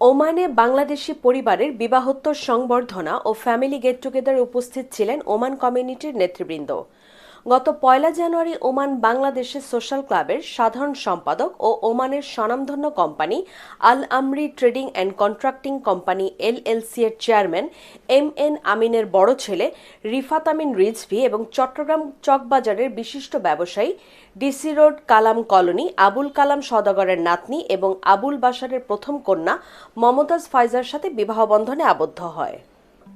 ওমানে বাংলাদেশি পরিবারের বিবাহোত্তর সংবর্ধনা ও ফ্যামিলি গেট টুগেদার উপস্থিত ছিলেন ওমান কমিউনিটির নেতৃবৃন্দ। গত পয়লা জানুয়ারি ওমান বাংলাদেশের সোশ্যাল ক্লাবের সাধারণ সম্পাদক ও ওমানের স্বনামধন্য company Al Amri trading and contracting company L LLC এর চেয়ারম্যান এম এন আমিনের বড় ছেলে রিফাত আমিন রিজভি এবং চট্টগ্রাম চকবাজারের বিশিষ্ট ব্যবসায়ী DC road Kalam colony, Abul Kalam সদাগরের নাতনি এবং আবুল বাসারের প্রথম কন্যা মমতাজ ফাইজার সাথে বিবাহ বন্ধনে আবদ্ধ হয়।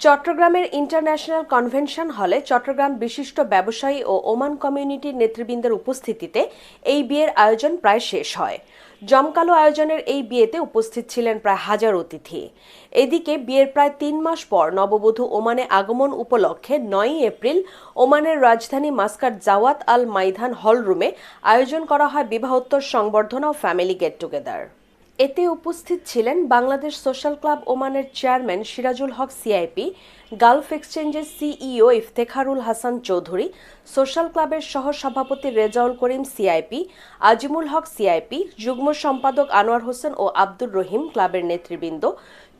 চট্টগ্রামের ইন্টারন্যাশনাল কনভেনশন হলে চট্টগ্রাম বিশিষ্ট ব্যবসায়ী ও ওমান কমিউনিটির নেতৃবৃন্দের উপস্থিতিতে এই বিয়ের আয়োজন প্রায় শেষ হয়। জমকালো আয়োজনের এই বিয়েতে উপস্থিত ছিলেন প্রায় হাজার অতিথি। এদিকে বিয়ের প্রায় তিন মাস পর নববধূ ওমানে আগমন উপলক্ষে নয়ই এপ্রিল ওমানের রাজধানী মাস্কাট জাওয়াত আল মাইদান হলরুমে আয়োজন করা হয় বিবাহোত্তর সংবর্ধনা ও ফ্যামিলি গেট টুগেদার। এতে উপস্থিত ছিলেন বাংলাদেশ সোশ্যাল ক্লাব ওমানের chairman Sirajul Haq, CIP, Gulf এক্সচেঞ্জের সিইও ইফতেখারুল হাসান চৌধুরী, সোশ্যাল ক্লাবের সহ সভাপতি রেজাউল করিম, সিআইপি, আজিমুল হক, সিআইপি, যুগ্ম সম্পাদক আনোয়ার হোসেন ও আব্দুর রহিম ক্লাবের নেতৃবৃন্দ,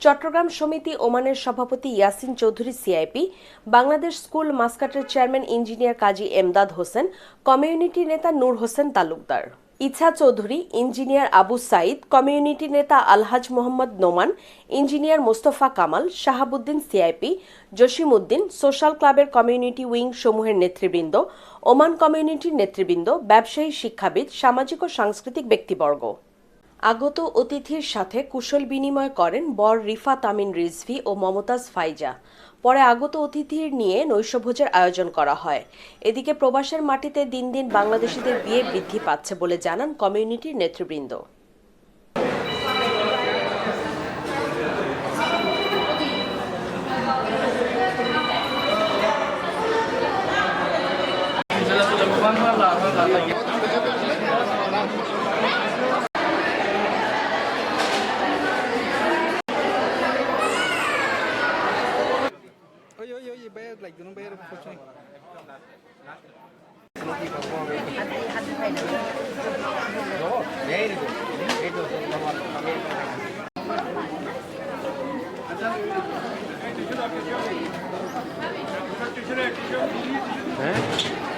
চট্টগ্রাম সমিতি ওমানের সভাপতি Yasin Chowdhury, CIP, Bangladesh school মাস্কাটের chairman engineer Kazi Emdad Hossain, community নেতা নূর হোসেন তালুকদার। ইছা চৌধুরী, ইঞ্জিনিয়ার আবু সাইদ কমিউনিটি নেতা Alhaj Mohammad Noman, engineer Mostafa Kamal, Shahabuddin CIP, Jasimuddin, social ক্লাবের কমিউনিটি উইং সমূহের নেতৃবৃন্দ, ওমান কমিউনিটির নেতৃবৃন্দ, ব্যবসায়ী, শিক্ষাবিদ, সামাজিক ও সাংস্কৃতিক ব্যক্তিবর্গ। আগত অতিথির সাথে কুশল বিনিময় করেন বর রিফা আমিন রিজভি ও মমতাজ ফাইজা। পরে আগত অতিথির নিয়ে নৈশভোজের আয়োজন করা হয়। এদিকে প্রবাসের মাটিতে দিন দিন বাংলাদেশিদের বিয়ে বৃদ্ধি পাচ্ছে বলে জানান কমিউনিটির নেতৃবৃন্দ। লাইক দুনু ভাইয়ের খোঁজ নেই হ্যাঁ